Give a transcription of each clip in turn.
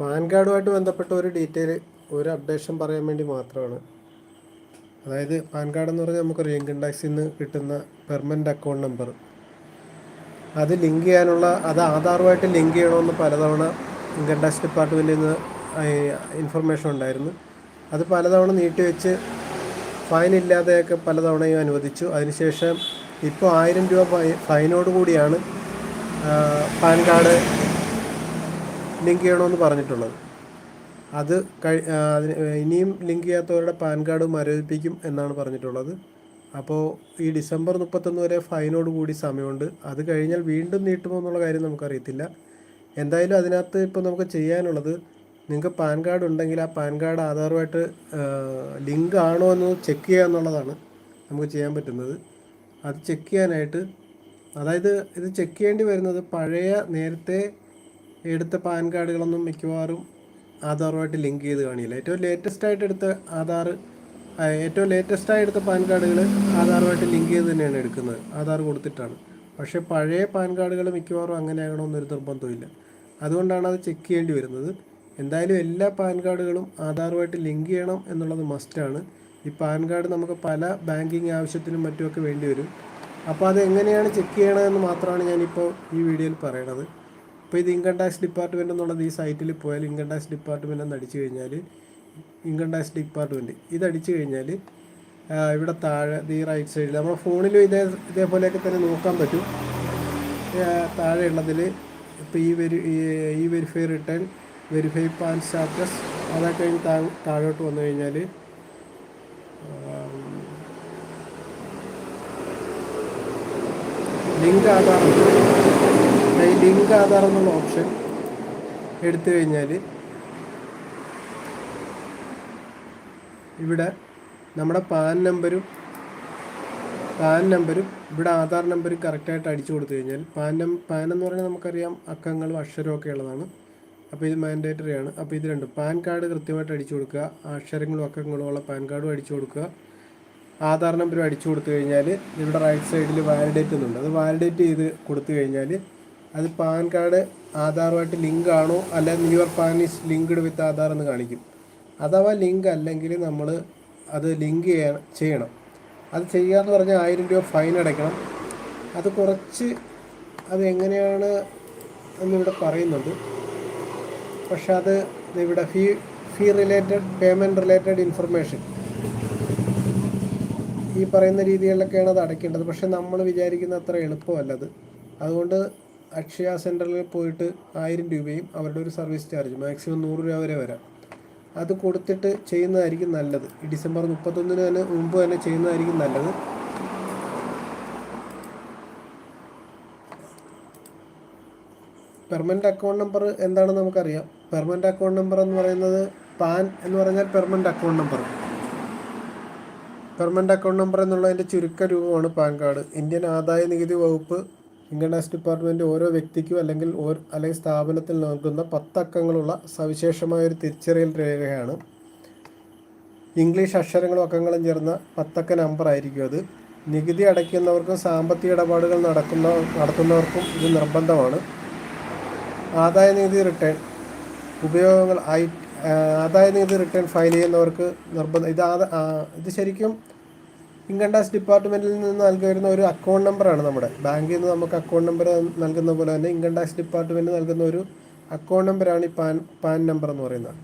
Pan കാർഡുമായിട്ട് ബന്ധപ്പെട്ട ഒരു detail ഒരു അപ്ഡേഷൻ പറയാൻ വേണ്ടി മാത്രമാണ്. അതായത് പാൻ കാർഡ് എന്ന് പറഞ്ഞാൽ നമുക്കറിയാം ഇൻകം ടാക്സിൽ നിന്ന് കിട്ടുന്ന പെർമനന്റ് അക്കൗണ്ട് നമ്പർ. അത് ലിങ്ക് ചെയ്യാനുള്ള അത് ആധാറുമായിട്ട് ലിങ്ക് ചെയ്യണമെന്ന് പലതവണ ഇൻകം ടാക്സ് ഡിപ്പാർട്ട്മെന്റിൽ നിന്ന് ഇൻഫർമേഷൻ ഉണ്ടായിരുന്നു. അത് പലതവണ നീട്ടിവെച്ച് ഫൈൻ ഇല്ലാതെയൊക്കെ പലതവണയും അനുവദിച്ചു. അതിനുശേഷം ഇപ്പോൾ ആയിരം രൂപ ഫൈനോട് കൂടിയാണ് പാൻ കാർഡ് ലിങ്ക് ചെയ്യണമെന്ന് പറഞ്ഞിട്ടുള്ളത്. അത് കഴി അതിന് ഇനിയും ലിങ്ക് ചെയ്യാത്തവരുടെ പാൻ കാർഡ് മരവിപ്പിക്കും എന്നാണ് പറഞ്ഞിട്ടുള്ളത്. അപ്പോൾ ഈ ഡിസംബർ മുപ്പത്തൊന്ന് വരെ ഫൈനോട് കൂടി സമയമുണ്ട്. അത് കഴിഞ്ഞാൽ വീണ്ടും നീട്ടുമോ എന്നുള്ള കാര്യം നമുക്കറിയത്തില്ല. എന്തായാലും അതിനകത്ത് ഇപ്പോൾ നമുക്ക് ചെയ്യാനുള്ളത് നിങ്ങൾക്ക് പാൻ കാർഡ് ഉണ്ടെങ്കിൽ ആ പാൻ കാർഡ് ആധാറുമായിട്ട് ലിങ്ക് ആണോ എന്ന് ചെക്ക് ചെയ്യുക എന്നുള്ളതാണ് നമുക്ക് ചെയ്യാൻ പറ്റുന്നത്. അത് ചെക്ക് ചെയ്യാനായിട്ട് അതായത് ഇത് ചെക്ക് ചെയ്യേണ്ടി വരുന്നത് പഴയ നേരത്തെ എടുത്ത പാൻ കാർഡുകളൊന്നും മിക്കവാറും ആധാറുമായിട്ട് ലിങ്ക് ചെയ്ത് കാണില്ല. ഏറ്റവും ലേറ്റസ്റ്റ് ആയിട്ട് എടുത്ത ആധാർ ഏറ്റവും ലേറ്റസ്റ്റ് ആയി എടുത്ത പാൻ കാർഡുകൾ ആധാറുമായിട്ട് ലിങ്ക് ചെയ്ത് തന്നെയാണ് എടുക്കുന്നത്. ആധാർ കൊടുത്തിട്ടാണ്. പക്ഷേ പഴയ പാൻ കാർഡുകൾ മിക്കവാറും അങ്ങനെ ആകണമെന്നൊരു നിർബന്ധമില്ല അതുകൊണ്ടാണ് അത് ചെക്ക് ചെയ്യേണ്ടി വരുന്നത്. എന്തായാലും എല്ലാ പാൻ കാർഡുകളും ആധാറുമായിട്ട് ലിങ്ക് ചെയ്യണം എന്നുള്ളത് മസ്റ്റാണ് ഈ പാൻ കാർഡ് നമുക്ക് പല ബാങ്കിങ് ആവശ്യത്തിനും മറ്റുമൊക്കെ വേണ്ടി വരും. അപ്പോൾ അത് എങ്ങനെയാണ് ചെക്ക് ചെയ്യണമെന്ന് മാത്രമാണ് ഞാനിപ്പോൾ ഈ വീഡിയോയിൽ പറയണത്. ഇപ്പോൾ ഇത് ഇൻകം ടാക്സ് ഡിപ്പാർട്ട്മെന്റ് എന്നുള്ളത് ഈ സൈറ്റിൽ പോയാൽ ഇൻകം ടാക്സ് ഡിപ്പാർട്ട്മെന്റ് എന്ന് അടിച്ചു കഴിഞ്ഞാൽ ഇൻകം ടാക്സ് ഡിപ്പാർട്ട്മെന്റ് ഇത് അടിച്ചു കഴിഞ്ഞാൽ ഇവിടെ താഴെ ഈ റൈറ്റ് സൈഡിൽ നമ്മുടെ ഫോണിലും ഇതേ ഇതേപോലെയൊക്കെ തന്നെ നോക്കാൻ പറ്റും. താഴെയുള്ളതിൽ ഇപ്പോൾ ഈ വെരി ഈ- verify return verify PAN status അതൊക്കെ കഴിഞ്ഞ് താ താഴോട്ട് വന്നു കഴിഞ്ഞാൽ ലിങ്ക് ആധാർ ലിങ്ക് ആധാർ എന്നുള്ള ഓപ്ഷൻ എടുത്തു കഴിഞ്ഞാൽ ഇവിടെ നമ്മുടെ പാൻ നമ്പരും പാൻ നമ്പരും ഇവിടെ ആധാർ നമ്പർ കറക്റ്റായിട്ട് അടിച്ചു കൊടുത്തു കഴിഞ്ഞാൽ പാൻ നം പാൻ എന്ന് പറഞ്ഞാൽ നമുക്കറിയാം അക്കങ്ങളും അക്ഷരവും ഒക്കെ ഉള്ളതാണ്. അപ്പോൾ ഇത് മാൻഡേറ്ററി ആണ്. അപ്പോൾ ഇത് രണ്ടും. പാൻ കാർഡ് കൃത്യമായിട്ട് അടിച്ചു കൊടുക്കുക. അക്ഷരങ്ങളും അക്കങ്ങളും ഉള്ള പാൻ കാർഡും അടിച്ചു കൊടുക്കുക. ആധാർ നമ്പറും അടിച്ചു കൊടുത്തു കഴിഞ്ഞാൽ ഇവിടെ റൈറ്റ് സൈഡിൽ വാലിഡേറ്റ് എന്നുണ്ട് അത് വാലിഡേറ്റ് ചെയ്ത് കൊടുത്തു കഴിഞ്ഞാൽ അത് പാൻ കാർഡ് ആധാറുമായിട്ട് ലിങ്ക് ആണോ അല്ല your PAN is linked with Aadhaar എന്ന് കാണിക്കും. അഥവാ ലിങ്ക് അല്ലെങ്കിൽ നമ്മൾ അത് ലിങ്ക് ചെയ്യണം ചെയ്യണം. അത് ചെയ്യാന്ന് പറഞ്ഞാൽ ആയിരം രൂപ ഫൈൻ അടയ്ക്കണം. അത് കുറച്ച് അത് എങ്ങനെയാണ് എന്നിവിടെ പറയുന്നുണ്ട്. പക്ഷെ അത് ഇവിടെ fee fee related payment related information. ഈ പറയുന്ന രീതികളിലൊക്കെയാണ് അത് അടയ്ക്കേണ്ടത്. പക്ഷെ നമ്മൾ വിചാരിക്കുന്ന അത്ര എളുപ്പമല്ലത് അതുകൊണ്ട് അക്ഷയ സെന്ററിൽ പോയിട്ട് ആയിരം രൂപയും അവരുടെ ഒരു സർവീസ് ചാർജ് മാക്സിമം നൂറ് രൂപ വരെ വരാം. അത് കൊടുത്തിട്ട് ചെയ്യുന്നതായിരിക്കും നല്ലത്. ഈ ഡിസംബർ മുപ്പത്തൊന്നിന് തന്നെ മുമ്പ് തന്നെ ചെയ്യുന്നതായിരിക്കും നല്ലത്. പെർമനന്റ് അക്കൗണ്ട് നമ്പർ എന്താണെന്ന് നമുക്കറിയാം. പെർമനന്റ് അക്കൗണ്ട് നമ്പർ എന്ന് പറയുന്നത് പാൻ എന്ന് പറഞ്ഞാൽ permanent account number permanent account number എന്നുള്ളതിന്റെ ചുരുക്ക രൂപമാണ് പാൻ കാർഡ്. ഇന്ത്യൻ ആദായ നികുതി വകുപ്പ് ഇൻകം ടാക്സ് ഡിപ്പാർട്ട്മെന്റ് ഓരോ വ്യക്തിക്കും അല്ലെങ്കിൽ അല്ലെങ്കിൽ സ്ഥാപനത്തിൽ നൽകുന്ന പത്തക്കങ്ങളുള്ള സവിശേഷമായ ഒരു തിരിച്ചറിയൽ രേഖയാണ്. ഇംഗ്ലീഷ് അക്ഷരങ്ങളും അക്കങ്ങളും ചേർന്ന പത്തക്ക നമ്പർ ആയിരിക്കും അത്. നികുതി അടയ്ക്കുന്നവർക്കും സാമ്പത്തിക ഇടപാടുകൾ നടക്കുന്ന നടത്തുന്നവർക്കും ഇത് നിർബന്ധമാണ്. ആദായ നികുതി റിട്ടേൺ ഉപയോഗങ്ങൾ ഐ ആദായ നികുതി റിട്ടേൺ ഫയൽ ചെയ്യുന്നവർക്ക് നിർബന്ധം ഇത് ഇത് ശരിക്കും ഇൻകം ടാക്സ് ഡിപ്പാർട്ട്മെന്റിൽ നിന്ന് നൽകുന്ന ഒരു അക്കൗണ്ട് നമ്പറാണ് നമ്മുടെ. ബാങ്കിൽ നിന്ന് നമുക്ക് അക്കൗണ്ട് നമ്പർ നൽകുന്ന പോലെ തന്നെ ഇൻകം ടാക്സ് ഡിപ്പാർട്ട്മെന്റ് നൽകുന്ന ഒരു അക്കൗണ്ട് നമ്പറാണ് ഈ പാൻ പാൻ നമ്പർ എന്ന് പറയുന്നത്.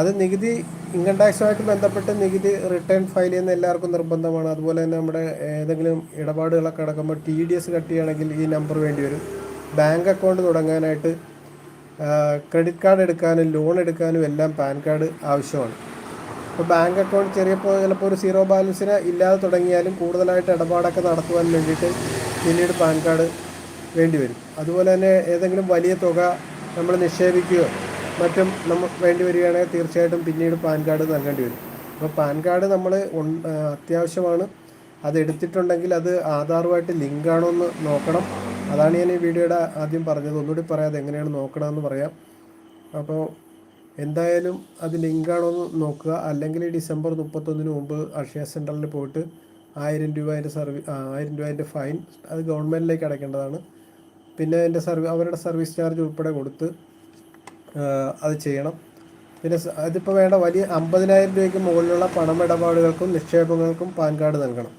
അത് നികുതി ഇൻകം ടാക്സുമായിട്ട് ബന്ധപ്പെട്ട് നികുതി റിട്ടേൺ ഫയൽ ചെയ്യുന്ന എല്ലാവർക്കും നിർബന്ധമാണ്. അതുപോലെ തന്നെ നമ്മുടെ ഏതെങ്കിലും ഇടപാടുകളൊക്കെ അടക്കുമ്പോൾ ടി ഡി എസ് കട്ട് ചെയ്യണമെങ്കിൽ ഈ നമ്പർ വേണ്ടി വരും. ബാങ്ക് അക്കൗണ്ട് തുടങ്ങാനായിട്ട് ക്രെഡിറ്റ് കാർഡ് എടുക്കാനും ലോൺ എടുക്കാനും എല്ലാം പാൻ കാർഡ് ആവശ്യമാണ്. ഇപ്പോൾ ബാങ്ക് അക്കൗണ്ട് ചെറിയപ്പോൾ ചിലപ്പോൾ ഒരു സീറോ ബാലൻസിന് ഇല്ലാതെ തുടങ്ങിയാലും കൂടുതലായിട്ട് ഇടപാടൊക്കെ നടത്തുവാൻ വേണ്ടിയിട്ട് പിന്നീട് പാൻ കാർഡ് വേണ്ടി വരും. അതുപോലെ തന്നെ ഏതെങ്കിലും വലിയ തുക നമ്മൾ നിക്ഷേപിക്കുകയോ മറ്റും നമ്മൾ വേണ്ടി വരികയാണെങ്കിൽ തീർച്ചയായിട്ടും പിന്നീട് പാൻ കാർഡ് നൽകേണ്ടി വരും. അപ്പോൾ പാൻ കാർഡ് നമ്മൾ അത്യാവശ്യമാണ്. അത് എടുത്തിട്ടുണ്ടെങ്കിൽ അത് ആധാറുമായിട്ട് ലിങ്കാണോ എന്ന് നോക്കണം. അതാണ് ഞാൻ ഈ വീഡിയോയുടെ ആദ്യം പറഞ്ഞത്. ഒന്നുകൂടി പറയാതെ എങ്ങനെയാണ് നോക്കണമെന്ന് പറയാം. അപ്പോൾ എന്തായാലും അത് ലിങ്കാണോ എന്ന് നോക്കുക. അല്ലെങ്കിൽ ഡിസംബർ മുപ്പത്തൊന്നിന് മുമ്പ് അക്ഷയ സെന്ററിൽ പോയിട്ട് ആയിരം രൂപ അതിന്റെ സർവീ ആയിരം രൂപ അതിന്റെ ഫൈൻ അത് ഗവൺമെന്റിലേക്ക് അടയ്ക്കേണ്ടതാണ്. പിന്നെ അതിന്റെ സർവീ അവരുടെ സർവീസ് ചാർജ് ഉൾപ്പെടെ കൊടുത്ത് അത് ചെയ്യണം. പിന്നെ അതിപ്പോൾ വേണ്ട വലിയ അമ്പതിനായിരം രൂപയ്ക്ക് മുകളിലുള്ള പണമിടപാടുകൾക്കും നിക്ഷേപങ്ങൾക്കും പാൻ കാർഡ് നൽകണം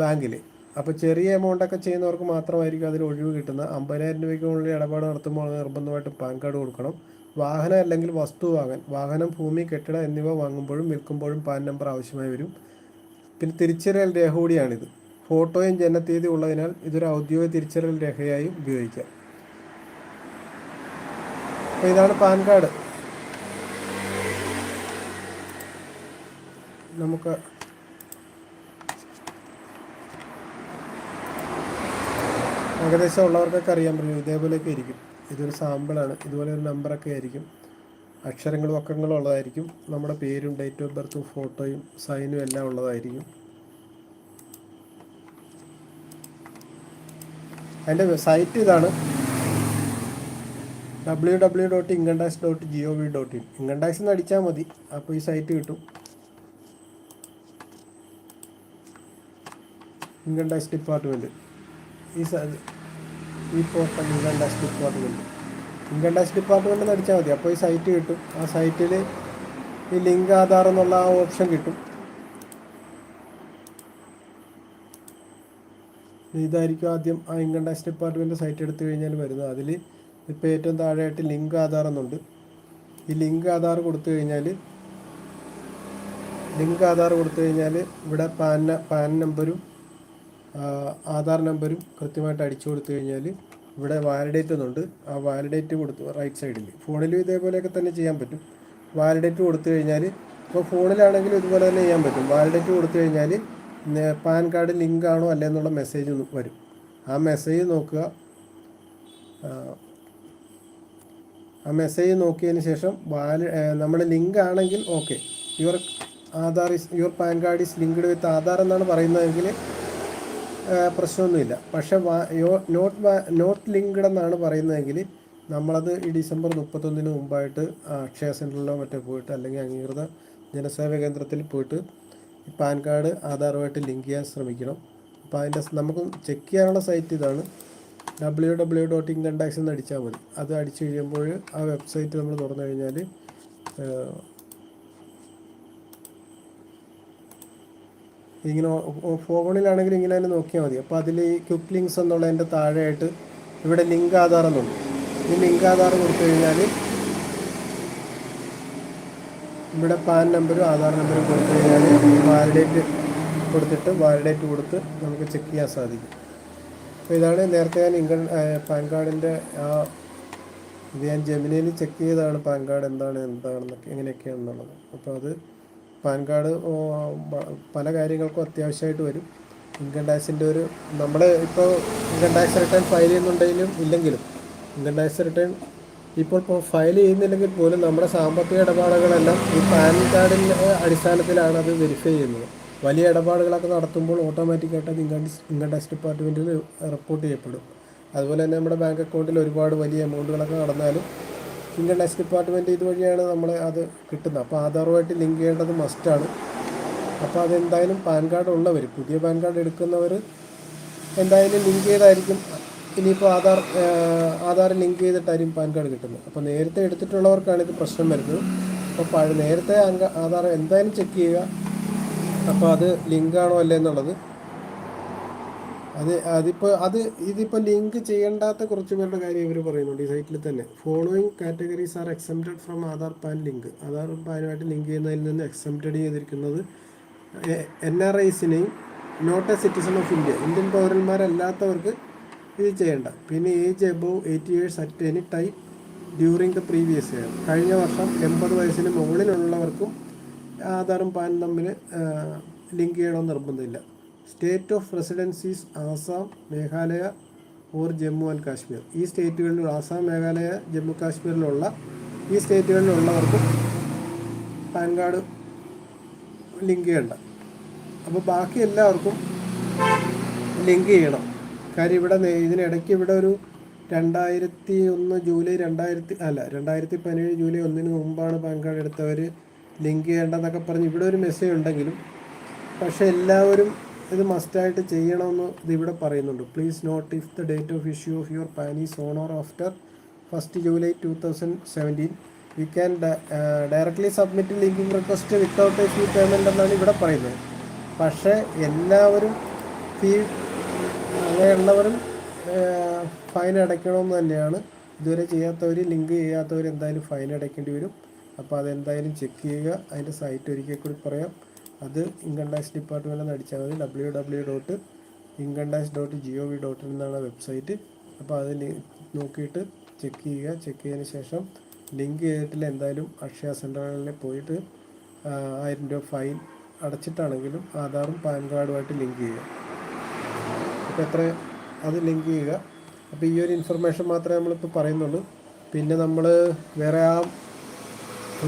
ബാങ്കിൽ അപ്പോൾ ചെറിയ എമൗണ്ടൊക്കെ ചെയ്യുന്നവർക്ക് മാത്രമായിരിക്കും അതിൽ ഒഴിവ് കിട്ടുന്നത്. അമ്പതിനായിരം രൂപയ്ക്ക് മുകളിൽ ഇടപാട് നടത്തുമ്പോൾ നിർബന്ധമായിട്ടും പാൻ കാർഡ് കൊടുക്കണം. വാഹനം അല്ലെങ്കിൽ വസ്തു വാങ്ങാൻ വാഹനം ഭൂമി കെട്ടിടം എന്നിവ വാങ്ങുമ്പോഴും വിൽക്കുമ്പോഴും പാൻ നമ്പർ ആവശ്യമായി വരും. പിന്നെ തിരിച്ചറിയൽ രേഖ കൂടിയാണിത്. ഫോട്ടോയും ജനനത്തീയതി ഉള്ളതിനാൽ ഇതൊരു ഔദ്യോഗിക തിരിച്ചറിയൽ രേഖയായി ഉപയോഗിക്കാം. അപ്പോൾ ഇതാണ് പാൻ കാർഡ്. നമുക്ക് ഏകദേശം ഉള്ളവർക്കൊക്കെ അറിയാൻ പറ്റും ഇതേപോലെയൊക്കെ ഇരിക്കും. ഇതൊരു സാമ്പിളാണ്. ഇതുപോലെ ഒരു നമ്പറൊക്കെ ആയിരിക്കും. അക്ഷരങ്ങളും അക്കങ്ങളും ഉള്ളതായിരിക്കും. നമ്മുടെ പേരും ഡേറ്റ് ഓഫ് ബർത്തും ഫോട്ടോയും സൈനും എല്ലാം ഉള്ളതായിരിക്കും. അതിന്റെ സൈറ്റ് ഇതാണ്. W W dot income tax dot G O V dot in income tax എന്ന് അടിച്ചാൽ മതി. അപ്പോൾ ഈ സൈറ്റ് കിട്ടും. Income tax department. ഈ ഈ portal income tax department income tax department എന്ന് അടിച്ചാൽ മതി. അപ്പോൾ ഈ സൈറ്റ് കിട്ടും. ആ സൈറ്റിൽ ഈ ലിങ്ക് ആധാർ എന്നുള്ള ആ ഓപ്ഷൻ കിട്ടും. ഇതായിരിക്കും ആദ്യം ആ ഇൻകം ടാക്സ് ഡിപ്പാർട്ട്മെന്റ് സൈറ്റ് എടുത്തു കഴിഞ്ഞാൽ വരുന്നത്. അതിൽ ഇപ്പോൾ ഏറ്റവും താഴെയായിട്ട് ലിങ്ക് ആധാർ എന്നുണ്ട്. ഈ ലിങ്ക് ആധാർ കൊടുത്തു കഴിഞ്ഞാൽ ലിങ്ക് ആധാർ കൊടുത്തു കഴിഞ്ഞാൽ ഇവിടെ പാൻ പാൻ നമ്പരും ആധാർ നമ്പരും കൃത്യമായിട്ട് അടിച്ചു കൊടുത്തു കഴിഞ്ഞാൽ ഇവിടെ വാലിഡേറ്റ് എന്നുണ്ട് ആ വാലിഡേറ്റ് കൊടുത്തു റൈറ്റ് സൈഡിൽ ഫോണിലും ഇതേപോലെയൊക്കെ തന്നെ ചെയ്യാൻ പറ്റും. വാലിഡേറ്റ് കൊടുത്തു കഴിഞ്ഞാൽ ഇപ്പോൾ ഫോണിലാണെങ്കിലും ഇതുപോലെ തന്നെ ചെയ്യാൻ പറ്റും. വാലിഡേറ്റ് കൊടുത്തു കഴിഞ്ഞാൽ പാൻ കാർഡ് ലിങ്ക് ആണോ അല്ലേ എന്നുള്ള മെസ്സേജ് വരും. ആ മെസ്സേജ് നോക്കുക. ആ, മെസ്സേജ് നോക്കിയതിന് ശേഷം വാലി നമ്മൾ ലിങ്ക് ആണെങ്കിൽ okay your Aadhaar is your PAN card is linked with Aadhaar എന്നാണ് പറയുന്നതെങ്കിൽ പ്രശ്നമൊന്നുമില്ല. പക്ഷേ നോട്ട് നോട്ട് ലിങ്ക്ഡ് എന്നാണ് പറയുന്നതെങ്കിൽ നമ്മളത് ഈ ഡിസംബർ മുപ്പത്തൊന്നിന് മുമ്പായിട്ട് അക്ഷയ സെന്ററിലോ മറ്റോ പോയിട്ട് അല്ലെങ്കിൽ അംഗീകൃത ജനസേവ കേന്ദ്രത്തിൽ പോയിട്ട് പാൻ കാർഡ് ആധാറുമായിട്ട് ലിങ്ക് ചെയ്യാൻ ശ്രമിക്കണം. അപ്പോൾ അതിന്റെ നമുക്ക് ചെക്ക് ചെയ്യാനുള്ള സൈറ്റ് ഇതാണ്. W W dot income tax എന്ന് അടിച്ചാൽ മതി. അത് അടിച്ചു കഴിയുമ്പോൾ ആ വെബ്സൈറ്റ് നമ്മൾ തുറന്നു കഴിഞ്ഞാൽ ഇങ്ങനെ ഫോണിലാണെങ്കിൽ ഇങ്ങനെ തന്നെ നോക്കിയാൽ മതി. അപ്പോൾ അതിൽ ക്വിക്ക് ലിങ്ക്സ് എന്നുള്ളതിന്റെ താഴെയായിട്ട് ഇവിടെ ലിങ്ക് ആധാർ എന്നുണ്ട് ഈ ലിങ്ക് ആധാർ കൊടുത്തു കഴിഞ്ഞാൽ ഇവിടെ പാൻ നമ്പറും ആധാർ നമ്പറും കൊടുത്തു കഴിഞ്ഞാൽ വാലിഡേറ്റ് കൊടുത്തിട്ട് വാലിഡേറ്റ് കൊടുത്ത് നമുക്ക് ചെക്ക് ചെയ്യാൻ സാധിക്കും. അപ്പോൾ ഇതാണ് നേരത്തെ ഞാൻ ഇൻകം പാൻ കാർഡിന്റെ ആ ഇത് ഞാൻ ജമിനിയിൽ ചെക്ക് ചെയ്തതാണ് പാൻ കാർഡ് എന്താണ് എന്താണെന്നൊക്കെ എങ്ങനെയൊക്കെയാണെന്നുള്ളത്. അപ്പോൾ അത് പാൻ കാർഡ് പല കാര്യങ്ങൾക്കും അത്യാവശ്യമായിട്ട് വരും. ഇൻകം ടാക്സിന്റെ ഒരു നമ്മൾ ഇപ്പോൾ ഇൻകം ടാക്സ് റിട്ടേൺ ഫയൽ ചെയ്യുന്നുണ്ടെങ്കിലും ഇല്ലെങ്കിലും ഇൻകം ടാക്സ് റിട്ടേൺ ഇപ്പോൾ ഫയൽ ചെയ്യുന്നില്ലെങ്കിൽ പോലും നമ്മുടെ സാമ്പത്തിക ഇടപാടുകളെല്ലാം ഈ പാൻ കാർഡിന്റെ അടിസ്ഥാനത്തിലാണ് അത് വെരിഫൈ ചെയ്യുന്നത്. വലിയ ഇടപാടുകളൊക്കെ നടത്തുമ്പോൾ ഓട്ടോമാറ്റിക്കായിട്ട് അത് ഇൻകം ഇൻകം ടാക്സ് ഡിപ്പാർട്ട്മെന്റിൽ റിപ്പോർട്ട് ചെയ്യപ്പെടും. അതുപോലെ തന്നെ നമ്മുടെ ബാങ്ക് അക്കൗണ്ടിൽ ഒരുപാട് വലിയ എമൗണ്ടുകളൊക്കെ നടന്നാലും ഇൻകം ടാക്സ് ഡിപ്പാർട്ട്മെന്റ് ഇതുവഴിയാണ് നമ്മൾ അത് കിട്ടുന്നത്. അപ്പോൾ ആധാറുമായിട്ട് ലിങ്ക് ചെയ്യേണ്ടത് മസ്റ്റാണ് അപ്പോൾ അതെന്തായാലും പാൻ കാർഡ് ഉള്ളവർ പുതിയ പാൻ കാർഡ് എടുക്കുന്നവർ എന്തായാലും ലിങ്ക് ചെയ്തായിരിക്കും. ഇനിയിപ്പോൾ ആധാർ ആധാർ ലിങ്ക് ചെയ്തിട്ടായിരിക്കും പാൻ കാർഡ് കിട്ടുന്നത്. അപ്പോൾ നേരത്തെ എടുത്തിട്ടുള്ളവർക്കാണ് ഇത് പ്രശ്നം വരുന്നത്. അപ്പോൾ പഴ നേരത്തെ ആധാർ എന്തായാലും ചെക്ക് ചെയ്യുക. അപ്പോൾ അത് ലിങ്കാണോ അല്ലേ എന്നുള്ളത് അത് അതിപ്പോ അത് ഇതിപ്പോ ലിങ്ക് ചെയ്യേണ്ടാത്ത കുറച്ച് പേരുടെ കാര്യം ഇവർ പറയുന്നുണ്ട് ഈ സൈറ്റിൽ തന്നെ. Following categories are exempted from Aadhaar PAN link Aadhaar പാനുമായിട്ട് link ചെയ്യുന്നതിൽ നിന്ന് എക്സംപ്റ്റഡ് ചെയ്തിരിക്കുന്നത് N R ഐസിനെയും not a citizen of India Indian പൗരന്മാരല്ലാത്തവർക്ക് ഇത് ചെയ്യേണ്ട. പിന്നെ age above eighty years at any time during the previous year കഴിഞ്ഞ വർഷം എൺപത് വയസ്സിന് മുകളിലുള്ളവർക്കും ആധാറും പാനും തമ്മിൽ ലിങ്ക് ചെയ്യണമെന്ന് നിർബന്ധമില്ല. State of residencies Assam Meghalaya or Jammu and Kashmir. ഈ സ്റ്റേറ്റുകളിൽ ആസാം മേഘാലയ ജമ്മു കാശ്മീരിലുള്ള ഈ സ്റ്റേറ്റുകളിലുള്ളവർക്കും പാൻ കാർഡ് ലിങ്ക് ചെയ്യണ്ട. അപ്പോൾ ബാക്കി എല്ലാവർക്കും ലിങ്ക് ചെയ്യണം. കാര്യം ഇവിടെ ഇതിനിടയ്ക്ക് ഇവിടെ ഒരു രണ്ടായിരത്തി ഒന്ന് ജൂലൈ രണ്ടായിരത്തി അല്ല രണ്ടായിരത്തി പതിനേഴ് ജൂലൈ ഒന്നിന് മുമ്പാണ് പാൻ കാർഡ് എടുത്തവർ ലിങ്ക് ചെയ്യേണ്ടതെന്നൊക്കെ പറഞ്ഞ് ഇവിടെ ഒരു മെസ്സേജ് ഉണ്ടെങ്കിലും പക്ഷേ എല്ലാവരും ഇത് മസ്റ്റായിട്ട് ചെയ്യണമെന്ന് ഇതിവിടെ പറയുന്നുണ്ട്. Please note if the date of issue of your PAN is on or after first July two thousand seventeen you can directly submit linking request without a fee payment എന്നാണ് ഇവിടെ പറയുന്നത്. പക്ഷേ എല്ലാവരും ഫീ അങ്ങനെയുള്ളവരും ഫൈൻ അടയ്ക്കണമെന്ന് തന്നെയാണ്. ഇതുവരെ ചെയ്യാത്തവർ ലിങ്ക് ചെയ്യാത്തവർ എന്തായാലും ഫൈൻ അടയ്ക്കേണ്ടി വരും. അപ്പോൾ അതെന്തായാലും ചെക്ക് ചെയ്യുക. അതിന്റെ സൈറ്റ് ഒരിക്കൽ കൂടി പറയാം. അത് ഇൻകം ടാക്സ് ഡിപ്പാർട്ട്മെന്റിൽ നിന്ന് അടിച്ചാൽ മതി. W W dot income tax dot G O V dot എന്നാണ് വെബ്സൈറ്റ്. അപ്പോൾ അത് നോക്കിയിട്ട് ചെക്ക് ചെയ്യുക. ചെക്ക് ചെയ്തതിന് ശേഷം ലിങ്ക് ചെയ്തിട്ടില്ല. എന്തായാലും അക്ഷയ സെന്ററുകളിൽ പോയിട്ട് ആയിരം രൂപ ഫൈൻ അടച്ചിട്ടാണെങ്കിലും ആധാറും പാൻ കാർഡുമായിട്ട് ലിങ്ക് ചെയ്യുക. അപ്പോൾ എത്ര അത് ലിങ്ക് ചെയ്യുക. അപ്പോൾ ഈ ഒരു ഇൻഫർമേഷൻ മാത്രമേ നമ്മളിപ്പോൾ പറയുന്നുള്ളൂ. പിന്നെ നമ്മൾ വേറെ ആ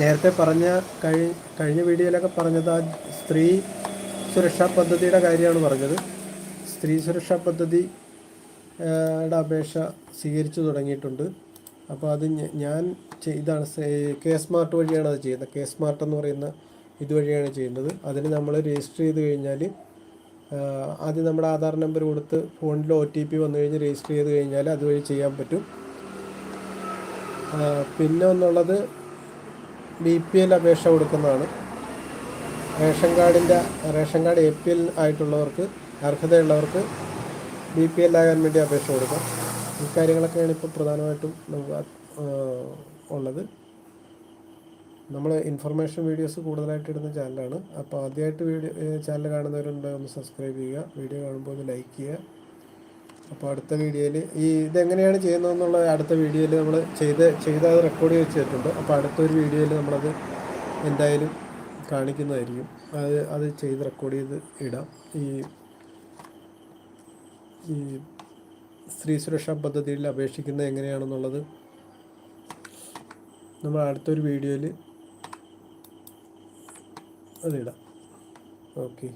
നേരത്തെ പറഞ്ഞ കഴി കഴിഞ്ഞ വീഡിയോയിലൊക്കെ പറഞ്ഞത് ആ സ്ത്രീ സുരക്ഷാ പദ്ധതിയുടെ കാര്യമാണ് പറഞ്ഞത്. സ്ത്രീ സുരക്ഷാ പദ്ധതി അപേക്ഷ സ്വീകരിച്ചു തുടങ്ങിയിട്ടുണ്ട്. അപ്പോൾ അത് ഞാൻ ഇതാണ് കെ സ്മാർട്ട് വഴിയാണ് അത് ചെയ്യുന്നത്. കെ സ്മാർട്ട് എന്ന് പറയുന്ന ഇതുവഴിയാണ് ചെയ്യുന്നത്. അതിന് നമ്മൾ രജിസ്റ്റർ ചെയ്ത് കഴിഞ്ഞാൽ ആദ്യം നമ്മുടെ ആധാർ നമ്പർ കൊടുത്ത് ഫോണിൽ ഒ ടി പി വന്നു കഴിഞ്ഞ് രജിസ്റ്റർ ചെയ്ത് കഴിഞ്ഞാൽ അതുവഴി ചെയ്യാൻ പറ്റും. പിന്നെ ഒന്നുള്ളത് ബി പി എൽ അപേക്ഷ കൊടുക്കുന്നതാണ്. റേഷൻ കാർഡിന്റെ ration card A P L ആയിട്ടുള്ളവർക്ക് അർഹതയുള്ളവർക്ക് ബി പി എൽ ആകാൻ വേണ്ടി അപേക്ഷ കൊടുക്കാം. ഈ കാര്യങ്ങളൊക്കെയാണ് ഇപ്പോൾ പ്രധാനമായിട്ടും നമുക്ക് ഉള്ളത്. നമ്മൾ ഇൻഫർമേഷൻ വീഡിയോസ് കൂടുതലായിട്ട് ഇടുന്ന ചാനലാണ്. അപ്പോൾ ആദ്യമായിട്ട് വീഡിയോ ചാനൽ കാണുന്നവരുണ്ടെങ്കിൽ ഒന്ന് സബ്സ്ക്രൈബ് ചെയ്യുക. വീഡിയോ കാണുമ്പോൾ ഒന്ന് ലൈക്ക് ചെയ്യുക. അപ്പോൾ അടുത്ത വീഡിയോയിൽ ഈ ഇതെങ്ങനെയാണ് ചെയ്യുന്നതെന്നുള്ള അടുത്ത വീഡിയോയിൽ നമ്മൾ ചെയ്ത് ചെയ്ത് അത് റെക്കോർഡ് ചെയ്ത് വെച്ചിട്ടുണ്ട്. അപ്പോൾ അടുത്തൊരു വീഡിയോയിൽ നമ്മളത് എന്തായാലും കാണിക്കുന്നതായിരിക്കും. അത് അത് ചെയ്ത് റെക്കോർഡ് ചെയ്ത് ഇടാം. ഈ ഈ സ്ത്രീ സുരക്ഷാ പദ്ധതിയിൽ അപേക്ഷിക്കുന്നത് എങ്ങനെയാണെന്നുള്ളത് നമ്മൾ അടുത്തൊരു വീഡിയോയിൽ അതിടാം ഓക്കെ.